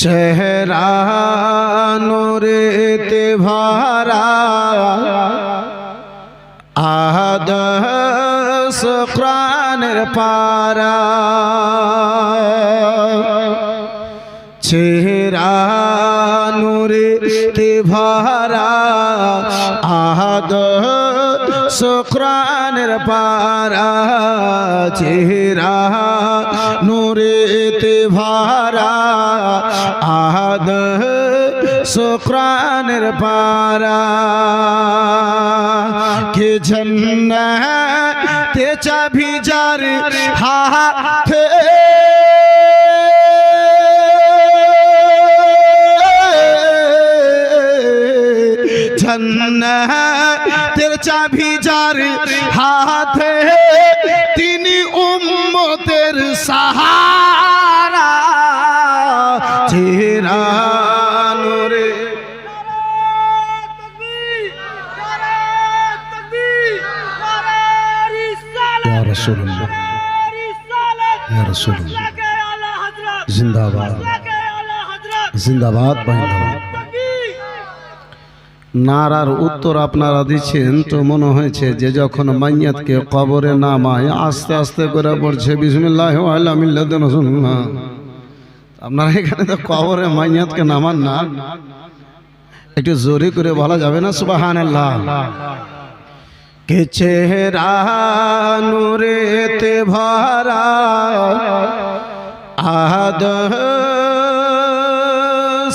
চেহারা নোরেতে ভরা। আহাদ শুক্রানের পারা চেহারা নোরেতে ভরা। আহাদ শুক্রানের পারা চেহারা নূরেতে ভরা। আহাদ শুক্রানের পারা। কে ঝন্নতে চাবি যার হাতে? জন্নতের চাবি যার হাতে। তিনি উম্মতের সাহারা ফিরানো নারার উত্তর আপনারা দিচ্ছেন তো মনে হয়েছে যে যখন মাইয়াতকে কবরে নামায় আস্তে আস্তে করে পড়ছে বিসমিল্লাহ শুনুন রসুল্লাহ আপনারা এখানে তো কবরে মাইয়াতকে নামান না। একটু জোরে করে বলা যাবে না সুবাহান কে চেহারা নূরেতে ভরা, আহাদ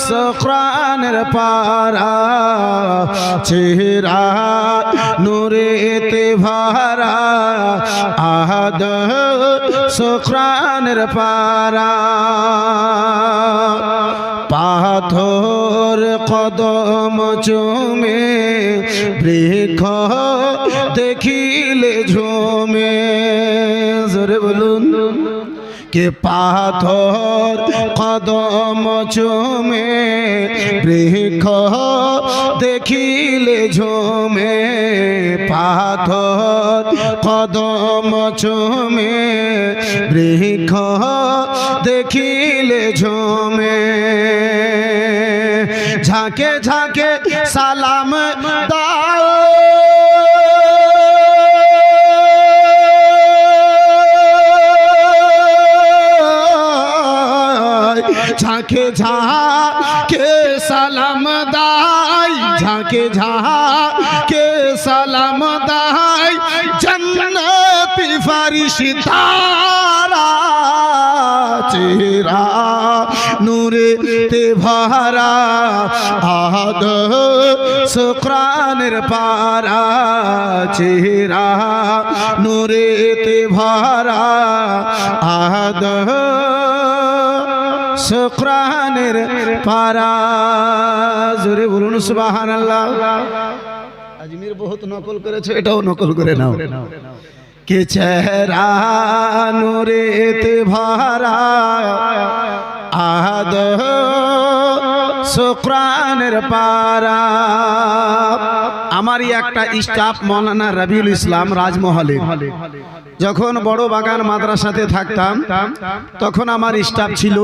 সক্রানের পারা চেহারা নূরেতে ভরা, আহাদ সক্রানের পারা পাথর কদম চুমে বৃক্ষ কে পাথর কদম চুমে, বৃক্ষ দেখিলে ঝুমে, পাথর কদম চুমে, বৃক্ষ দেখিলে ঝুমে। ঝাঁকে ঝাঁকে সালাম ঝাঁকে ঝাঁকে সালাম দাই, ঝাঁকে ঝাঁকে সালাম দাই। জন্নতি ফারিশি তারা চেরা নূরে তে ভরা, আহাদ শুক্রানের পারা চেরা নূরে তে ভরা, আহাদ শুক্রানের পারা। জোরে বলুন সুবাহান আল্লাহ আজমির বহুত নকল করেছে, এটাও নকল করে নাও। কে চেহারা নূরেতে ভরা। আহাদ শুক্রানের পারা। আমারই একটা স্টাফ মৌলানা রবিউল ইসলাম রাজমহলে। যখন বড় বাগান মাদ্রাসাতে থাকতাম, তখন আমার স্টাফ ছিল।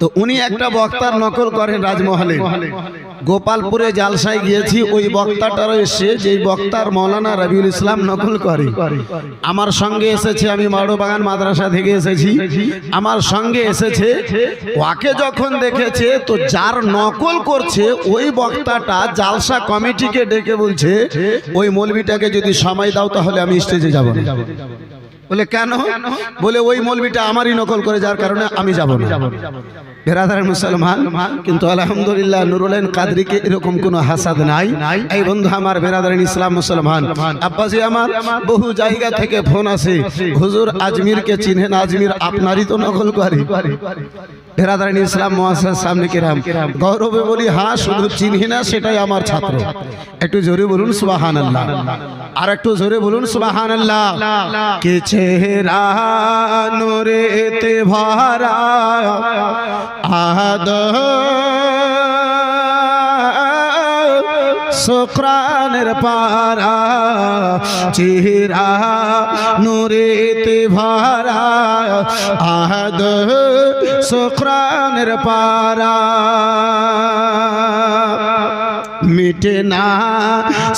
তো উনি একটা বক্তার নকল করেন রাজমহলে। গোপালপুরে জালসায় গিয়েছি, ওই বক্তাটার এসে যে বক্তার মৌলানা রবিউল ইসলাম নকল করে। আমার সঙ্গে এসেছে, আমি বাগান মাদ্রাসা থেকে এসেছি। আমার সঙ্গে এসেছে ওকে যখন দেখেছে, তো যার নকল করছে, ওই বক্তাটা জালসা কমিটিকে ডেকে বলছে, ওই মলবিটাকে যদি সময় দাও, তাহলে আমি স্টেজে যাব বলে কেন? বলে ওই মৌলবিটা আমারই নকল করে যার কারণে আমি যাব না। মুসলমান কিন্তু আলহামদুলিল্লাহ কাদরিকে এরকম কোনো হাসাদ নাই। এই বন্ধু আমার ইসলাম মুসলমান। আব্বাসি আমার বহু জায়গা থেকে ফোন আসে। হুজুর আজমিরকে চিনহেন আজমির আপনারই তো নকল করে। বেরাদারিন ইসলাম মহাসার সামনে কিরাম। গৌরবে বলি, হা, শুধু চিনি না, সেটাই আমার ছাত্র। একটু জোরে বলুন সুবাহান আল্লাহ আর একটু জোরে বলুন সুবাহান আল্লাহ কে চেহারা নোরেতে ভরা আহাদ শুক্রানের পারা চেহারা নুরেতে ভারা আহাদ শুক্রানের পারা মিটে না,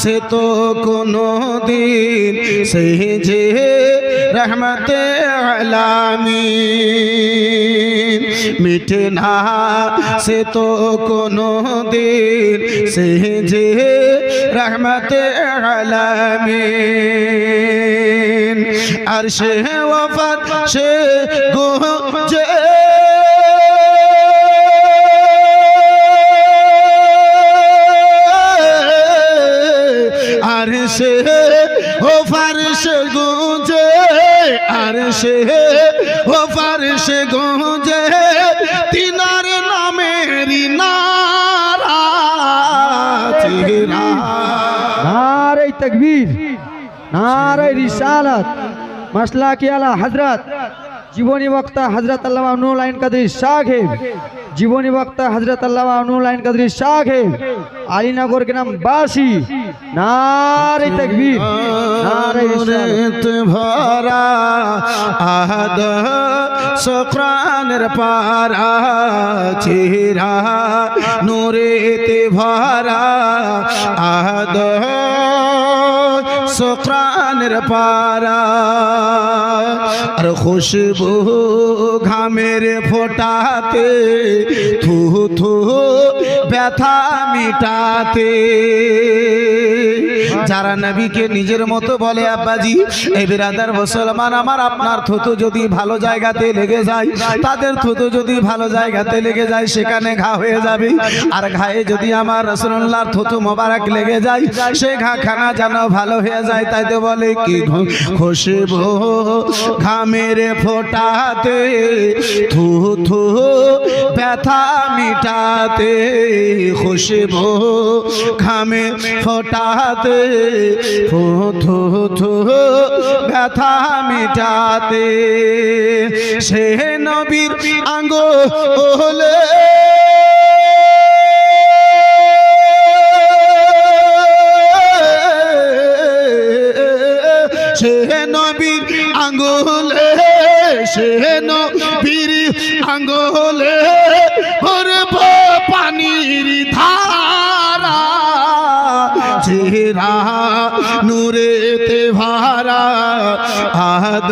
সে তো কোনো দিন সে যে রহমতে আলামিন। মিটে না, সে তো কোনো দিন সে যে রহমতে আলামিন। আর সে ওফাত, সে গো যে আর ও ফারস গুঁজে আর সে ও ফারস গুঁজে তিনার নামেরি নারা নারে তকবীর নারে রিসালাত মাসলা কি আলা জীবনী বক্তা হজরত আল্লামা নুরুল আইন কাদরি সাহেব জীবনী বক্তা হজরত নুরুল আইন কাদরি সাহেব আলীনগর গ্রাম বাসী। নারে তকবীর। নারে ভরা আহাদ শুক্রানের পারা চেহারা নূরেতে ভরা আহাদ শুক্রানের পারা আর খুশবু ঘামের ফোটাতে থু থু ব্যথা মিটাতে। যারা নবীকে নিজের মতো বলে, আব্বাজি এই বিরাদার মুসলমান, আমার আপনার থুতু যদি ভালো জায়গাতে লেগে যায়, তাদের থুতু যদি ভালো জায়গাতে লেগে যায়, সেখানে ঘা হয়ে যাবে। আর ঘায়ে যদি আমার রসুল্লাহর থুতু মোবারক লেগে যায়, সে ঘা খানা যেন ভালো হয়ে যায়। তাই তো বলে, কি খুশবু ঘামের ফোটাতে থু থু ব্যথা মিটাতে, খুশবু ঘামে ফোটাতে থু থু ব্যথা মিটাতে। সে নবীর আঙ্গ ওলে সে নবীর আঙ্গুলে, সে নবীর আঙ্গুলে পানির ধারা। চেহারা, নূরেতে ভারা আদ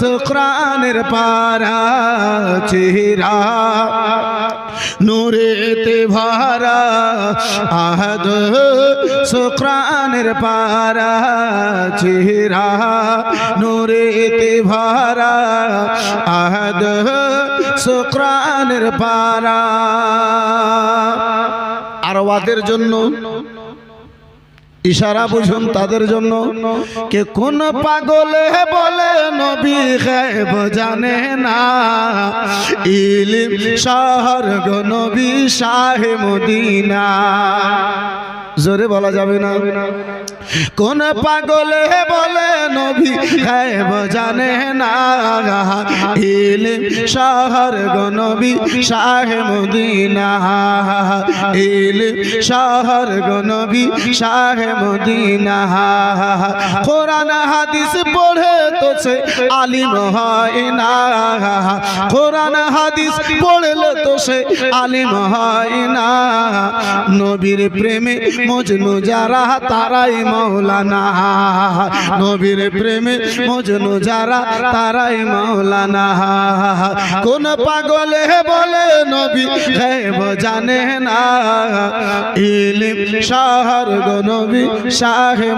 শুক্রানের পারা, চেহারা, নূরেতে ভারা, আহাদ শুক্রানের পারা, চেহারা, নূরেতে ভারা, আহাদ শুক্রানের পারা। আর ওয়াদের জন্য ইশারা বুঝুন তাদের জন্য কে কোন পাগলে বলে নবী গায়েব জানে না। ইলিম শহর গো নবী শাহে মদিনা। জোরে বলা যাবে না? কোন পাগলে বলে নবী? গায়েব জানে না। ইলিম শহর গো শাহে মদিনা। ইলিম শহর গো শাহে মদিনা। কোরআন, হাদিস পড়ে তো সে আলিম হয় না। কোরআন, হাদিস পড়লে তো সে আলিম হয় না। নবীর প্রেমে মজনু যারা, তারাই মৌলানা। নবীর প্রেমে মজনু যারা, তারাই মৌলানা। কোন পাগলে বলে নবী গায়েব জানে না। ইলিম শহর নবী, শাহে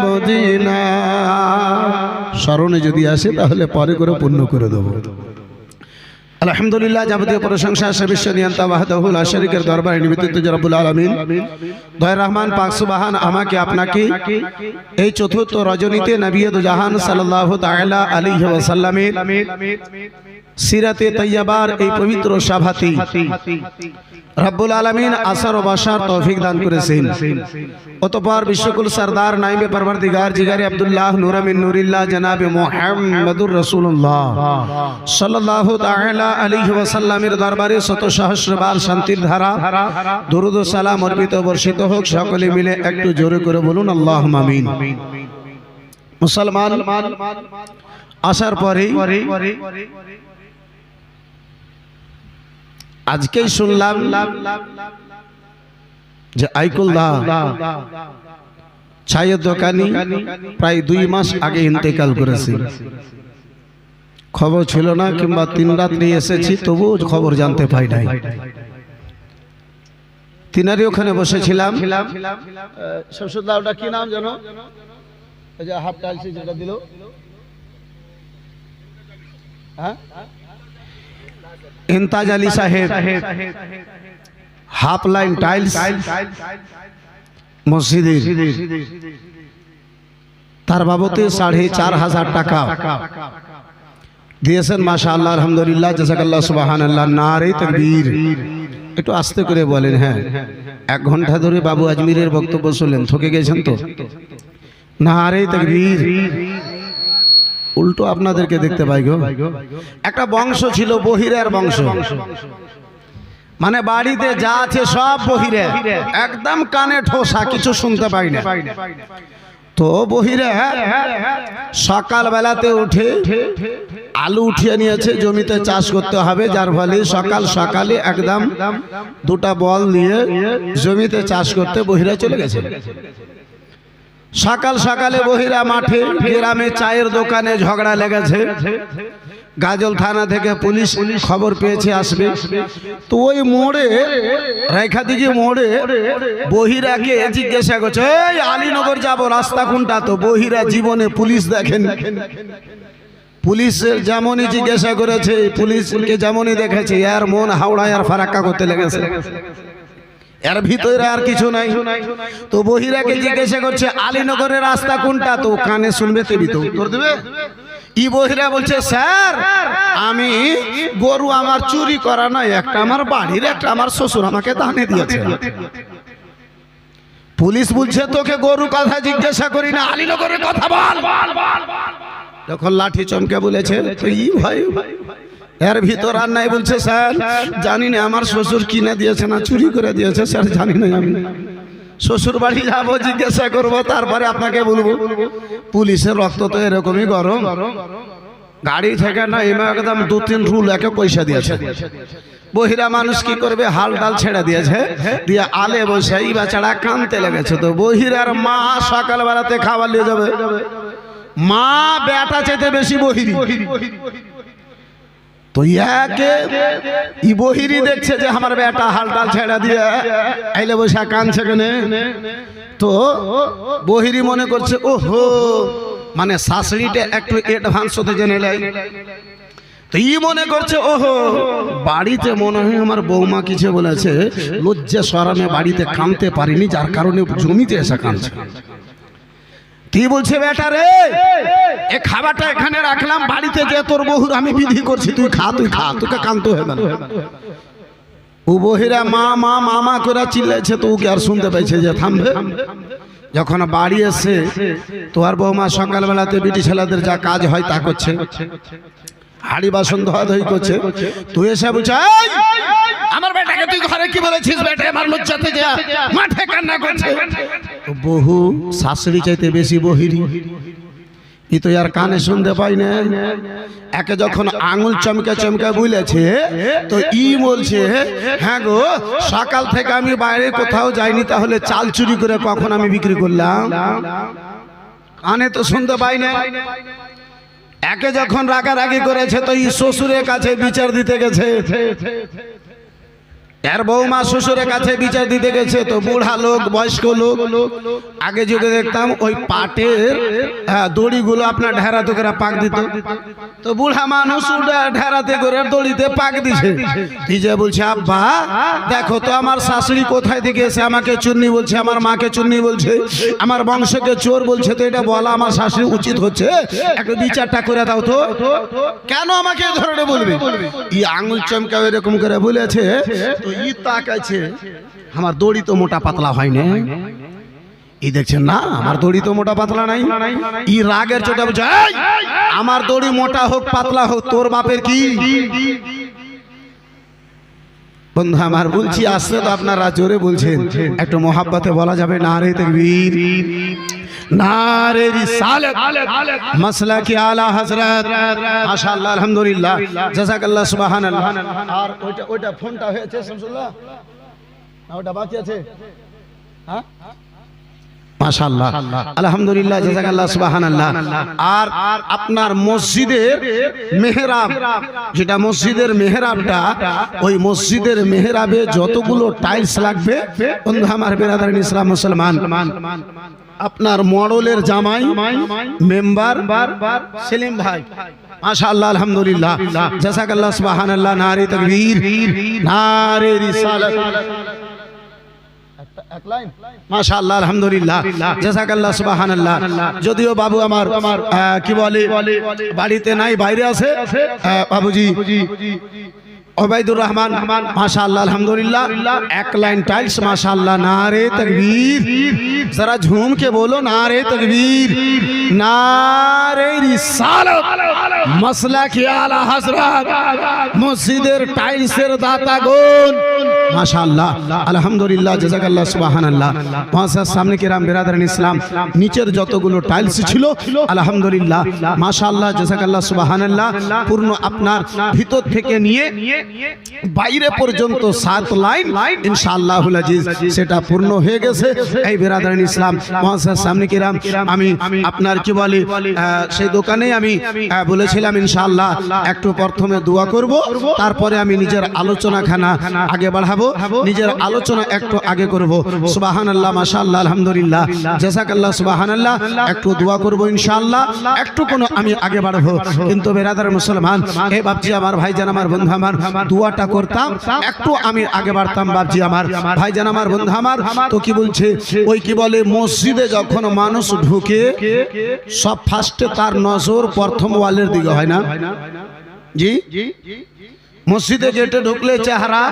স্মরণে যদি আসে, তাহলে পরে করে পূর্ণ করে দেবো। আলহামদুলিল্লাহ, যাবতীয় প্রশংসা সবিশ্ব নিয়ন্তা বাহাদুল আশরিকের দরবারে নিবেদিত জরাবুল আলমিন। দয় রহমান পাকসুবাহান আমাকে, আপনাকে এই চতুর্থ রজনীতে নবী জাহান সাল্লাহ তাআলা আলী ওয়াসাল্লামের সিরাতে তৈয়াবার এই পবিত্র সভাতে। রব্বুল আলমিন আসার ও বাসার তৌফিক দান করেছেন। অতপর বিশ্বকুল সরদার নাইবে পরবর্দিগার জিগারে আব্দুল্লাহ নুরামিন নুরিল্লাহ জনাবে মোহাম্মদুর রসুল্লাহ সাল্লাল্লাহু তাআলা আলাইহি ওয়াসাল্লামের দরবারে শত সহস্রবার শান্তির ধারা, দরুদ ও সালাম অর্পিত বর্ষিত হোক, সকলে মিলে একটু জোরে করে বলুন, আল্লাহুম্মা আমিন। মুসলমান, আসার পরে আজকেই শুনলাম যে আইকুল্লাহ ছায়ের দোকানি প্রায় দুই মাস আগে ইন্তেকাল করেছে। খবর ছিল না কিংবা তিন রাত্রি এসেছি, তবুও খবর জানতে পাই নাই। তিনারি ওখানে বসেছিলাম। কি নাম জানো হাফ যেটা দিল। হ্যাঁ? ইন্তাজ আলী সাহেব হাফ লাইন টাইলস মসজিদের তার বাবতে সাড়ে চার হাজার টাকা। দিয়েছেন মাশা আল্লাহ আলহামদুলিল্লাহ জাজাকাল্লাহ সুবাহান আল্লাহ নারে তকবীর। একটু আস্তে করে বলেন হ্যাঁ। এক ঘণ্টা ধরে বাবু আজমিরের বক্তব্য শুনলেন থকে গেছেন তো? না নারে তকবীর। উল্টো আপনাদেরকে দেখতে পাই গো। একটা বংশ ছিল বহিরের বংশ। মানে বাড়িতে যা আছে সব বহিরে। একদম কানে ঠোসা, কিছু শুনতে পাই না। তো বহিরে সকাল বেলাতে উঠে আলু উঠিয়ে নিয়েছে, জমিতে চাষ করতে হবে, যার ফলে সকাল সকালে একদম দুটা বল নিয়ে জমিতে চাষ করতে বহিরা চলে গেছে। সকাল সকালে বহিরা মাঠে, গ্রামে চায়ের দোকানে ঝগড়া লেগেছে। গাজল থানা থেকে পুলিশ খবর পেয়েছে আসবে। তো ওই মোড়ে রেখা দিকে মোড়ে বহিরাকে জিজ্ঞাসা করছে, এই আলীনগর যাব, রাস্তা কোনটা? তো বহিরা জীবনে পুলিশ দেখেন। পুলিশের যেমনই জিজ্ঞাসা করেছে, পুলিশকে যেমনই দেখেছে, এর মন হাওড়ায় আর ফারাক্কা করতে লেগেছে। এর ভিতরে আর কিছু নাই। তো বহিরাকে জিজ্ঞাসা করছে আলীনগরের রাস্তা কোনটা? তো কানে শুনবে তেবি তো উত্তর দেবে? ই বহিরা বলছে স্যার আমি গরু আমার চুরি করা নয় একটা আমার বাড়ির একটা আমার শ্বশুর আমাকে দানে দিয়েছে। পুলিশ বলছে তোকে গরু কথা জিজ্ঞাসা করি না আলীনগরের কথা বল। যখন লাঠি চমকে বলেছে ই ভাই এর ভিতর আর নাই বলছে, স্যার, জানি না, আমার শ্বশুর কিনে দিয়েছে না, চুরি করে দিয়েছে, স্যার, জানি না আমি। শ্বশুর বাড়ি যাব, জিজ্ঞাসা করব, তারপরে আপনাকে বলব। পুলিশের রক্ত তো এরকমই গরম। গাড়ি থেকে না এমা একদম দু তিন রুল, একে পয়সা দিয়েছে। বহিরা মানুষ কি করবে? হাল ডাল ছেড়ে দিয়েছে, দিয়ে আলে বসে এই বাচ্চারা কানতে লেগেছে। তো বহিরার মা সকাল বেলাতে খাবার নিয়ে যাবে। মা বেটা চাইতে বেশি বহিরি। তো ইয়াকে ই বহিরি দেখছে যে আমার বেটা হালটাল ছেড়া দিয়ে। আইলে বসে কানছে কেনে? তো বহিরি মনে করছে, ওহো মানে শাশুড়িটা একটু অ্যাডভান্স হতে জেনে লাই তো ই মনে করছে, ওহো, বাড়িতে মনে হয় আমার বৌমা কিছু বলেছে, লজ্জা সরামে বাড়িতে কানতে পারিনি, যার কারণে জমিতে এসে কানছে কি বলছে, বেটা রে এ খাবারটা এখানে রাখলাম বাড়িতে যে তোর বহুর আমি বিধি করছি তুই খা তুই খা তোকে কান্ত হবে না ও বহিরা মা মা মামা করে চিল্লাইছে তো ওকে আর শুনতে পাইছে যে থামবে যখন বাড়ি এসে তোর বৌমা সকালবেলাতে বিটি ছেলেদের যা কাজ হয় তা করছে। হাড়ি বাসন ধোয়া ধুই করছে। তুই এসে "এই, আমার বেটাকে তুই ঘরে কি বলেছিস বেটা? আমার লজ্জাতে যা মাঠে কান্না করছে। বহু শাশুড়ি চাইতে বেশি বহিরি। ই তো আর কানে শুনতে পাই না। একে যখন আঙুল চমকে চমকে বুলেছে, তো ই বলছে হ্যাঁ গো, সকাল থেকে আমি বাইরে কোথাও যাইনি, তাহলে চাল চুরি করে কখন আমি বিক্রি করলাম? কানে তো শুনতে পাই না। একে যখন রাগারাগি করেছে, তো ই শ্বশুরের কাছে বিচার দিতে গেছে। এর বৌমা শ্বশুরের কাছে বিচার দিতে গেছে তো বুড়া লোক বয়স্ক লোক। আগে যুগে দেখতাম ওই পাটের হ্যাঁ, দড়িগুলো আপনার ঢেরাতে করে পাক দিত। তো বুড়া মানুষ ঢেরাতে করে দড়িতে পাক দিছে। নিজে বলছে আব্বা দেখো তো আমার শাশুড়ি কোথায় থেকে এসে আমাকে চুন্নি বলছে আমার মাকে চুন্নি বলছে আমার বংশকে চোর বলছে তো এটা বলা আমার শাশুড়ি উচিত হচ্ছে? একটা বিচারটা করে দাও তো। কেন আমাকে ধরনের বলবে? ই আঙুল চমকা এরকম করে বলেছে তো ই আমার দড়ি তো মোটা পাতলা হয় না ই দেখছেন না, আমার দড়ি তো মোটা পাতলা নাই। ই রাগের চোটা বলছে আমার দড়ি মোটা হোক, পাতলা হোক, তোর বাপের কি? বন্ধু, আমার বলছি আসতে তো আপনারা জোরে বলছেন। একটু মোহাব্বতে বলা যাবে না রে তকবীর। নারে রিসালাত মাসলা কি আলা হযরত মাশাআল্লাহ আলহামদুলিল্লাহ জাযাকাল্লাহ সুবহানাল্লাহ আর ওইটা ওইটা ফোনটা হয়েছে শামসুল্লাহ না ওটা বাকি আছে হ্যাঁ মাশাআল্লাহ। আলহামদুলিল্লাহ জাযাকাল্লাহ সুবহানাল্লাহ। আর আপনার মসজিদের মেহরাব, যেটা মসজিদের মেহরাবটা, ওই মসজিদের মেহরাবে যতগুলো টাইলস লাগবে, বন্ধু আমার বেরাদারিন ইসলাম মুসলমান, আপনার মডলের জামাই, মেম্বার, সেলিম ভাই। মাশাআল্লাহ, আলহামদুলিল্লাহ। জাযাকাল্লাহ সুবহানাল্লাহ, নারে তাকবীর, নারে রিসালাত। মাশাআল্লাহ আলহামদুলিল্লাহ জাযাকাল্লাহ সুবহানাল্লাহ যদিও বাবু আমার আহ, কি বলে বাড়িতে নাই বাইরে আছে আহ, বাবুজি ওবাইদুর রহমান মাশাআল্লাহ আলহামদুলিল্লাহ এক লাইন টাইলস মাশাআল্লাহ নারে তাকবীর जरा झूम के बोलो नारे तकबीर नारे रिसालत मसला কি আলা হযরত মসজিদের টাইলসের দাতা মাশাআল্লাহ। আলহামদুলিল্লাহ জাযাকাল্লাহ সুবহানাল্লাহ। মহাসার সামনে কিরাম, বিরাদারান ইসলাম, নিচের যতগুলো টাইলস ছিল, আলহামদুলিল্লাহ, মাশাআল্লাহ জাযাকাল্লাহ সুবহানাল্লাহ, পূর্ণ আপনার ভিতর থেকে নিয়ে বাইরে পর্যন্ত সাত লাইন, ইনশাআল্লাহুল আজিজ, সেটা পূর্ণ হয়ে গেছে। এই বিরাদারান ইসলাম মহাসার সামনে কিরাম, আমি আপনার কি বলে সেই দোকানে আমি বলেছিলাম, ইনশাআল্লাহ, একটু প্রথমে দোয়া করব, তারপরে আমি নিজের আলোচনা খানা আগে বাড়াবো নিজের আলোচনা একটু আগে করব। সুবহানাল্লাহ মাশাআল্লাহ আলহামদুলিল্লাহ। জাযাকাল্লাহ সুবহানাল্লাহ। একটু দোয়া করব ইনশাআল্লাহ। একটু কোনো আমি আগে বাড়বো। কিন্তু বেরাদার মুসলমান হে বাপজি আমার ভাই ভাইজান আমার বন্ধু আমার দোয়াটা করতাম। একটু আমি আগে বাড়তাম বাপজি আমার। ভাই ভাইজান আমার বন্ধু আমার তো কি বলছে? ওই কি বলে? মসজিদে যখন মানুষ ঢুকে সব ফার্স্টে তার নজর প্রথম ওয়ালের দিকে হয় না? জি জি। মসজিদে গেটে ঢুকলে চেহারা,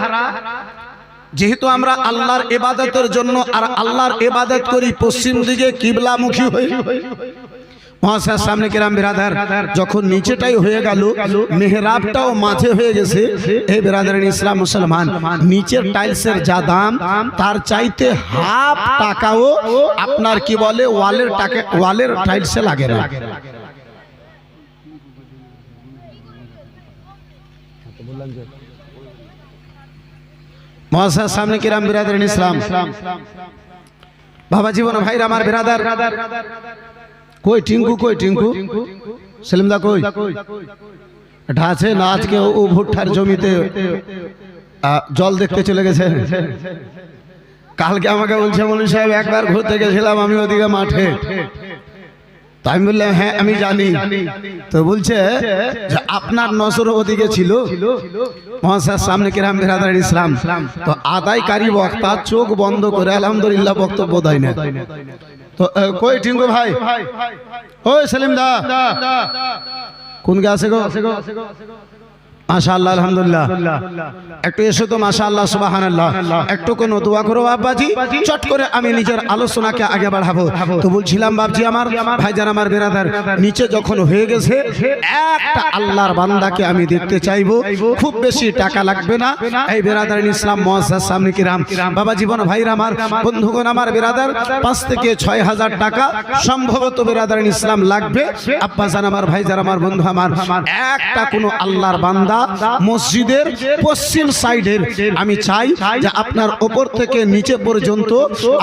যেহেতু আমরা আল্লাহর ইবাদতের জন্য আর আল্লাহর এবাদত করি, পশ্চিম দিকে কিবলামুখী হই। সামনে কিরাম যখন নিচেটাই হয়ে গেল, মেহরাবটাও মাঝে হয়ে গেছে। মুসলমান টাইলসের যা দাম, তার চাইতে হাফ টাকাও আপনার কি বলে, ওয়ালের টাকা ওয়ালের টাইলসে লাগে না। মহাশার সামনে কিরাম বিরাদারের ইসলাম। বাবা জীবন, ভাইরা আমার বিরাদার। কই টিঙ্কু কই টিঙ্কু? সেলিমদা কই? আছে না আজকে ও ভুট্টার জমিতে জল দেখতে চলে গেছে? কালকে আমাকে বলছে মনি সাহেব, একবার ঘুরতে গেছিলাম আমি ওদিকে মাঠে। তো আমি বললাম হ্যাঁ আমি জানি। তো বলছে আপনার নজর ওদিকে ছিল। সামনে কিরাম বেরাদার ইসলাম। তো আদায়কারী বক্তা চোখ বন্ধ করে আলহামদুলিল্লাহ বক্তব্য দেয় না। তো কই টিঙ্গু ভাই? ও সেলিম দা। কোন গে? আছে গো মাশাআল্লাহ, আলহামদুলিল্লাহ। একটু এসো তো, মাশাআল্লাহ, সুবহানাল্লাহ। একটু কোন দোয়া করো বাবাজি চট করে আমি নিজের আলোচনাকে আগে বাড়াবো। তো বলছিলাম বাবজি আমার, ভাইজান আমার, বেরাদার, নিচে যখন হয়ে গেছে, একটা আল্লাহর বান্দাকে আমি দেখতে চাইব। খুব বেশি টাকা লাগবে না। এই বেরাদার ইসলাম, মহাসার সামনে কিরাম। বাবা জীবন, ভাইরা আমার, বন্ধুগণ আমার, বেরাদার, পাঁচ থেকে ছয় হাজার টাকা সম্ভবত বেরাদার ইসলাম লাগবে। আব্বাজান আমার, ভাইজান আমার, বন্ধু আমার। একটা কোনো আল্লাহর বান্দা মসজিদের পশ্চিম সাইডের। আমি চাই যে আপনার ওপর থেকে নিচে পর্যন্ত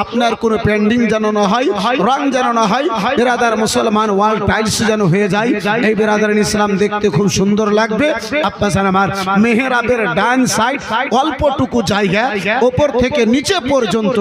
আপনার কোনো পেন্ডিং যেন না হয় রং যেন না হয় বেরাদার মুসলমান ওয়াল টাইলস যেন হয়ে যায় এই বেরাদার ইসলাম দেখতে খুব সুন্দর লাগবে। আপনার আমার মেহেরাবের ডান সাইড অল্পটুকু জায়গা ওপর থেকে নিচে পর্যন্ত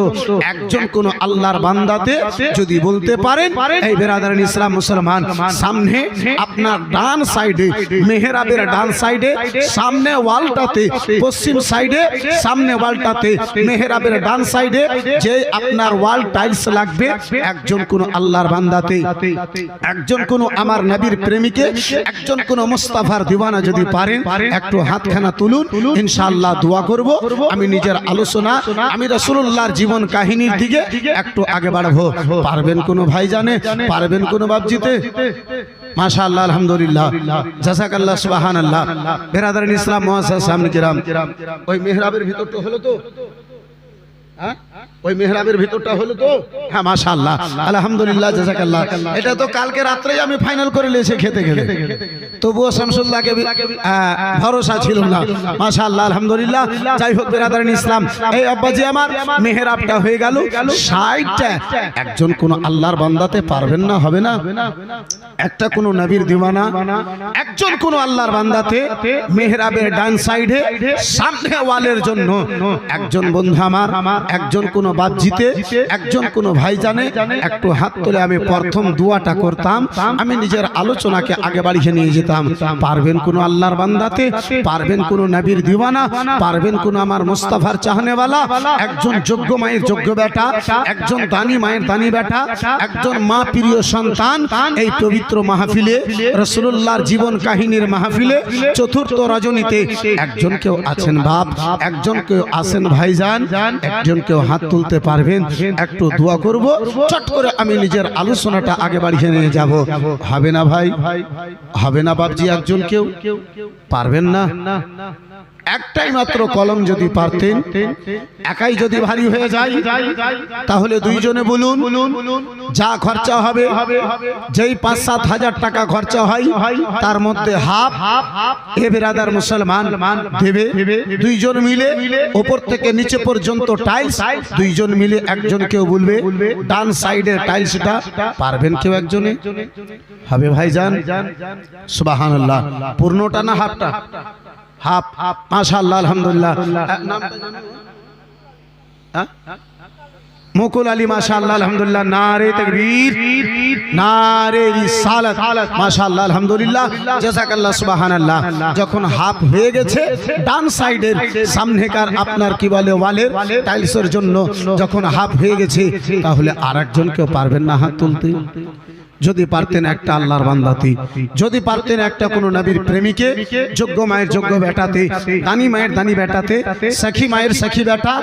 একজন কোন আল্লাহর বান্দাতে যদি বলতে পারেন এই বেরাদার ইসলাম মুসলমান সামনে আপনার ডান সাইডে মেহেরাবের ডান সাইডে সামনে ওয়ালটাতে, পশ্চিম সাইডে, সামনে ওয়ালটাতে, মেহেরাবের ডান সাইডে, যে আপনার ওয়াল টাইলস লাগবে, একজন কোন আল্লাহর বান্দাতে, একজন কোন আমার নবীর প্রেমিকে, একজন কোন মুস্তাফার দিওয়ানা যদি পারেন, একটু হাতখানা তুলুন, ইনশাআল্লাহ দোয়া করব। আমি নিজের আলোচনা, আমি রাসূলুল্লাহর জীবন কাহিনীর দিকে একটু আগে বাড়াবো। পারবেন কোন ভাই জানে পারবেন কোন মাশাআল্লাহ, আলহামদুলিল্লাহ। জাযাকাল্লাহ সুবহানাল্লাহ। বেরাদারিন ইসলাম মুআসসাস সামনে কিরাম। ওই মেহরাবের ভিতরটা হলো তো? হ্যাঁ? ওই মেহরাবের ভিতরটা হলো তো? হ্যাঁ মাশাআল্লাহ। আলহামদুলিল্লাহ জাযাকাল্লাহ এটা তো কালকে রাত্রেই আমি ফাইনাল করে নিয়েছি, খেতে খেতে তবুও শামসুল্লাহকে ভরসা ছিল না। মাশাআল্লাহ, আলহামদুলিল্লাহ। যাই হোক বেরাদারিন ইসলাম, এই আব্বাজি আমার, মেহরাবটা হয়ে গেল। সাইডটা একজন কোন আল্লাহর বান্দাতে পারবেন না, হবে না? একটা কোন নবীর দিওয়ানা। একজন কোন আল্লাহর বান্দাতে মেহরাবের ডান সাইডে, সামনে ওয়ালের জন্য। একজন বন্ধু আমার, একজন কোন বাপজিতে একজন কোন ভাই জানে, একটু হাত তুলে আমি প্রথম দুয়াটা করতাম, আমি নিজের আলোচনাকে আগে বাড়িয়ে নিয়ে যেতাম। পারবেন কোন আল্লাহর বান্দাতে, পারবেন কোন নবীর দিওয়ানা, পারবেন কোন আমার মুস্তাফার চাহনেওয়ালা, একজন যোগ্য মায়ের যোগ্য বেটা, একজন দানি মায়ের দানি বেটা, একজন মা প্রিয় সন্তান, এই পবিত্র মাহফিলে রসুল্লাহর জীবন কাহিনীর মাহফিলে, চতুর্থ রজনীতে একজন কেউ আছেন বাপ, একজন কেউ আছেন ভাইজান, একজন কেউ হাত তুলতে পারবেন, একটু দোয়া করব। চট করে আমি নিজের আলোচনাটা আগে বাড়িয়ে নিয়ে যাব। হবে না ভাই? হবে না বাবজি একজন কেউ? পারবেন না? একটাই মাত্র কলম যদি পারতেন, একাই যদি ভারী হয়ে যায়, তাহলে দুইজনে বলুন, যা খরচা হবে, যেই পাঁচ সাত হাজার টাকা খরচা হয়, তার মধ্যে হাফ হাফ এ বেরাদার মুসলমান দেবে। দুইজন মিলে ওপর থেকে নিচে পর্যন্ত টাইলস, দুইজন মিলে একজন কেউ বলবে, ডান সাইডের টাইলসটা পারবেন কেউ একজনে? হবে ভাইজান? সুবাহান আল্লাহ পূর্ণটা না হাফটা? হাফ, মাশাআল্লাহ, আলহামদুলিল্লাহ? হ্যাঁ? মুকুল আলী, মাশাআল্লাহ, আলহামদুলিল্লাহ, নারে তাকবীর, নারে রিসালাত, মাশাআল্লাহ, আলহামদুলিল্লাহ, জাযাকাল্লাহ, সুবহানাল্লাহ যখন হাফ হয়ে গেছে, ডান সাইডের সামনেকার আপনার কি বলে, ওয়ালের টাইলসের জন্য যখন হাফ হয়ে গেছে, তাহলে আরেকজন কেউ পারবেন না হাত তুলতে যদি পারতেন একটা আল্লাহর বান্দাতে, যদি পারতেন একটা কোন নবীর প্রেমিকে, যোগ্য মায়ের যোগ্য বেটাতে, দানি মায়ের দানি বেটাতে, সখী মায়ের সখী বেটা,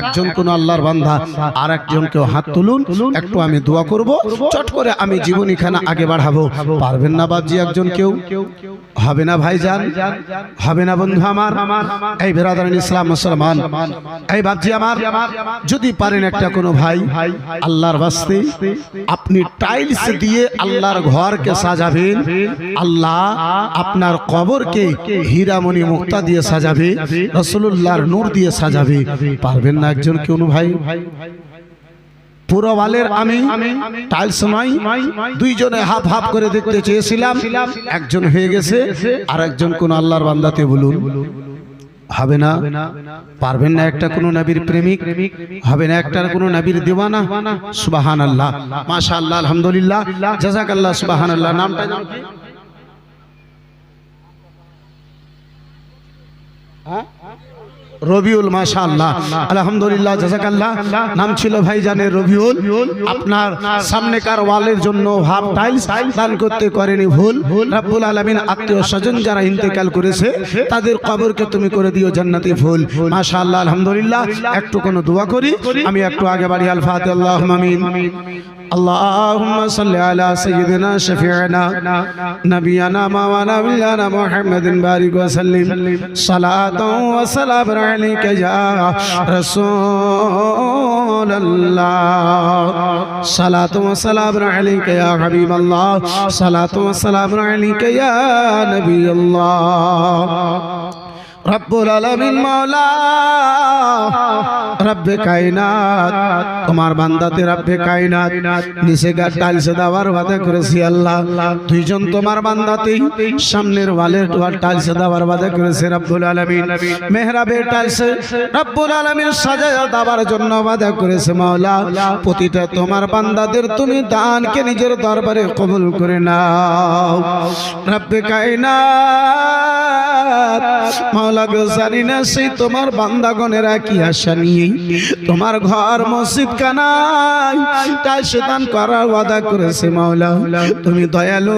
একজন কোন আল্লাহর বান্দা আর একজন কেউ হাত তুলুন, একটু আমি দোয়া করব, চট করে আমি জীবনীখানা আগে বাড়াবো। পারবেন না বাবজি একজন কেউ? হবে না ভাইজান? হবে না বন্ধু আমার? এই বেরাদারিন ইসলাম মুসলমান, এই বাবজি আমার, যদি পারেন একটা কোনো ভাই, আল্লাহর বাস্তে, আপনি টাইলস দিয়ে আল্লাহর ঘরকে সাজাবেন। আল্লাহ আপনার কবরকে হীরামণি মুক্তা দিয়ে সাজাবে রসুল্লাহর নূর দিয়ে সাজাবে। পারবেন না একজন কেউ ভাই? পুরো ওয়ালের আমি টাইলস নয় দুইজনে হাফ হাফ করে দেখতে চেয়েছিলাম, একজন হয়ে গেছে আর একজন কোন আল্লাহর বান্দাতে বলুন। হবে না। পারবেন না একটা কোন নবীর প্রেমিক, হবে না একটা কোন নবীর দিওয়ানা। সুবাহান আল্লাহ মাশা আল্লাহ আলহামদুলিল্লাহ। জাজাক আল্লাহ সুবাহান আল্লাহ নামটা? হ্যাঁ? রবিউল মাশা আল্লাহ আলহামদুলিল্লাহ জাজাকাল্লাহ নাম ছিল ভাইজানের রবিউল আপনার সামনেকার ওয়ালের জন্য হাফ টাইলস দান করতে করেনি ভুল রাব্বুল আলামিন আত্মীয় স্বজন যারা ইন্তেকাল করেছে তাদের কবরকে তুমি করে দিও জান্নাতি ফুল মাশা আল্লাহ আলহামদুলিল্লাহ একটু কোনো দোয়া করি আমি একটু আগে বাড়ি আল ফাতিহা আল্লাহুম্মা আমিন اللهم صل على سيدنا شفيعنا نبينا مولانا محمد بارك وسلم صلاة وسلام عليك يا رسول الله صلاة وسلام عليك يا حبيب الله صلاة وسلام عليك يا نبي الله রব্বুল আলামিন মাওলা, রব্বে কায়নাত তোমার বান্দাতে রব্বে কায়নাত নিচে গা টাইলসে দেওয়ার ওয়াদা করেছি আল্লাহ। দুইজন তোমার বান্দাতেই, সামনের ওয়ালের ওয়াল টাইলসে দেওয়ার ওয়াদা করেছে রব্বুল আলামিন। মেহরাবের টাইলসে রব্বুল আলামিন সাজায় দেওয়ার জন্য ওয়াদা করেছে মাওলা। প্রতিটা তোমার বান্দাদের তুমি দানকে নিজের দরবারে কবুল করে নাও। রব্বে কায়নাত মাওলা সেই তোমার কি আশা নিয়ে তোমার ঘর মসজিদ কানাই। তাই করার ওয়াদা করেছে মাওলা। তুমি দয়ালু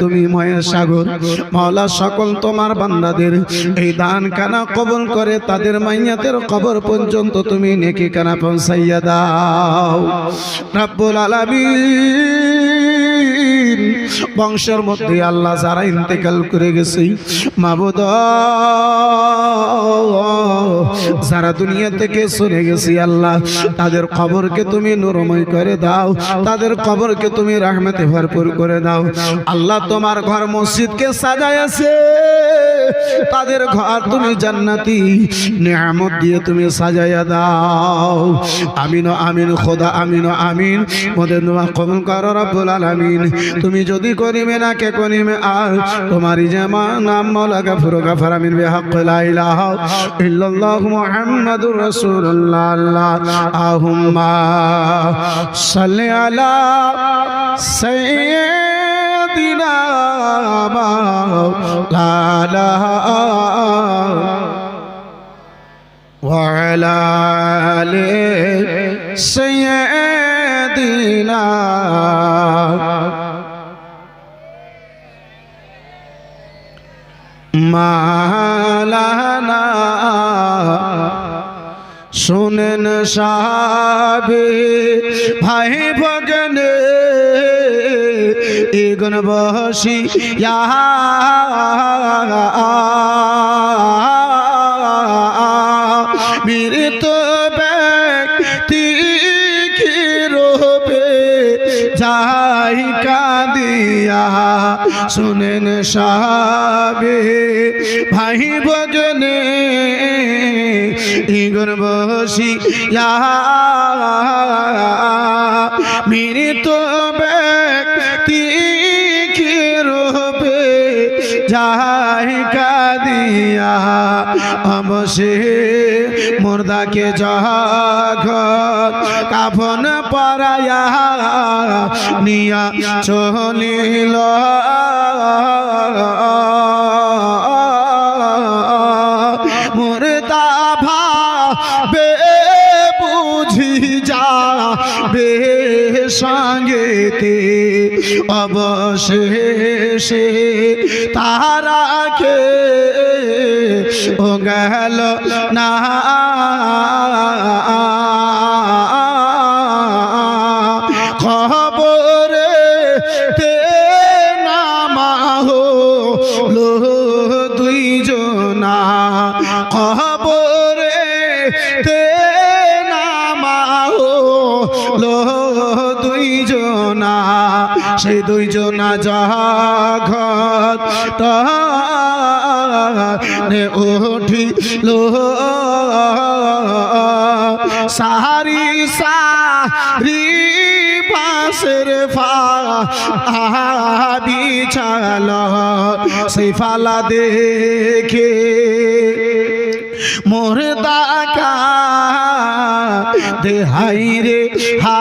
তুমি সাগর। মাওলা, সকল তোমার বান্দাদের এই দান কানা কবল করে, তাদের মাইয়াতের কবর পর্যন্ত তুমি নেকি কানা পৌঁছাইয়া দাও। রব্বুল আলামিন। বংশের মধ্যে আল্লাহ যারা ইন্তেকাল করে গেছে, মাবুদ, যারা দুনিয়া থেকে চলে গেছি আল্লাহ, তাদের খবরকে তুমি নুরময় করে দাও, তাদের খবরকে তুমি রাহমাতে ভরপুর করে দাও। আল্লাহ তোমার ঘর মসজিদকে সাজাইছে তাদের ঘর তুমি জান্নাতি নিয়ামত দিয়ে তুমি সাজাইয়া দাও। আমিন আমিন, খোদা আমিন আমিন মোদের দোয়া কবুল করো রব্বুল আলামিন। তুমি যদি করিমে না কে করিমে আর তোমারই জামা নাম মৌলা গাফুর গাফার আমিন বিহাক্ক লা ইলাহা ইল্লাল্লাহু মুহাম্মাদুর রাসূলুল্লাহ আল্লাহুম্মা সাল্লি আলা সাইয়্যিদিনা মাওলানা وعلى آل سيدنا মালানা শুনেন সাবে ভাই ভগন এগুন বসি মৃত কাঁদিয়া শুনেন সাবে ভাই ভজনে ইগন বসি মৃত ব্যক্তি কি রূপে যাই কাদিয়া? অবশে মুর্দাকে জগৎ কাফন পরায়া নিয়া চলিল। যা বে সঙ্গেতে অবশেষে তারাকে ও গেল না সেই দুইজনা জগত নে উঠিল। সারি সারি পাশের ফা বিছাল সেই ফালা দেখে মোর দাকা দেহাই রে হা